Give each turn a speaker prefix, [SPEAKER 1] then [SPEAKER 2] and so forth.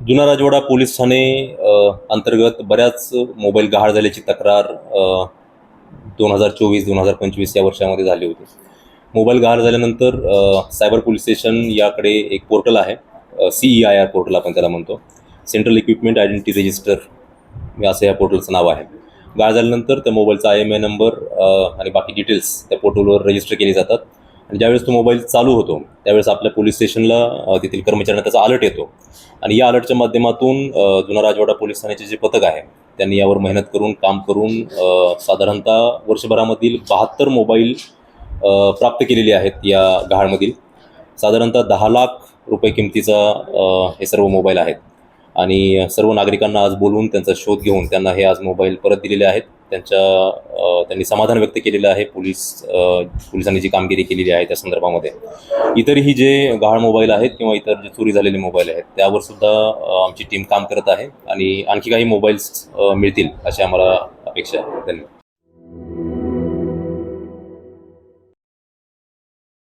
[SPEAKER 1] जुना राजवाडा पोलीस ठाणे अंतर्गत बऱ्याच मोबाईल गहाळ झाल्याची तक्रार दोन हजार चोवीस दोन हजार पंचवीस या वर्षामध्ये झाली होती. मोबाईल गहाळ झाल्यानंतर सायबर पोलीस स्टेशन याकडे एक पोर्टल आहे C E I R portal आपण त्याला म्हणतो. सेंट्रल इक्विपमेंट आयडेंटिटी रजिस्टर असं या पोर्टलचं नाव आहे. गाळ झाल्यानंतर त्या मोबाईलचा आय एम आय नंबर आणि बाकी डिटेल्स त्या पोर्टलवर रजिस्टर केली जातात. आणि ज्यावेळेस तो मोबाईल चालू होतो त्यावेळेस आपल्या पोलीस स्टेशनला तेथील कर्मचाऱ्यांना त्याचा अलर्ट येतो. आणि या अलर्टच्या माध्यमातून जुना राजवाडा पोलीस ठाण्याचे जे पथक आहे त्यांनी यावर मेहनत करून काम करून साधारणतः वर्षभरामधील बहात्तर मोबाईल प्राप्त केलेले आहेत या गहाळमधील. साधारणतः दहा लाख रुपये किमतीचा हे सर्व मोबाईल आहेत. आणि सर्व नागरिकांना आज बोलवून त्यांचा शोध घेऊन त्यांना हे आज मोबाईल परत दिलेले आहेत. त्यांच्या त्यांनी समाधान व्यक्त केलेलं आहे. पोलीस पोलिसांनी जी कामगिरी केलेली आहे त्या संदर्भामध्ये. इतरही जे गहाळ मोबाईल आहेत किंवा इतर जे चोरी झालेले मोबाईल आहेत त्यावर सुद्धा आमची टीम काम करत आहे. आणि आणखी काही मोबाईल्स मिळतील अशी आम्हाला अपेक्षा आहे. धन्यवाद.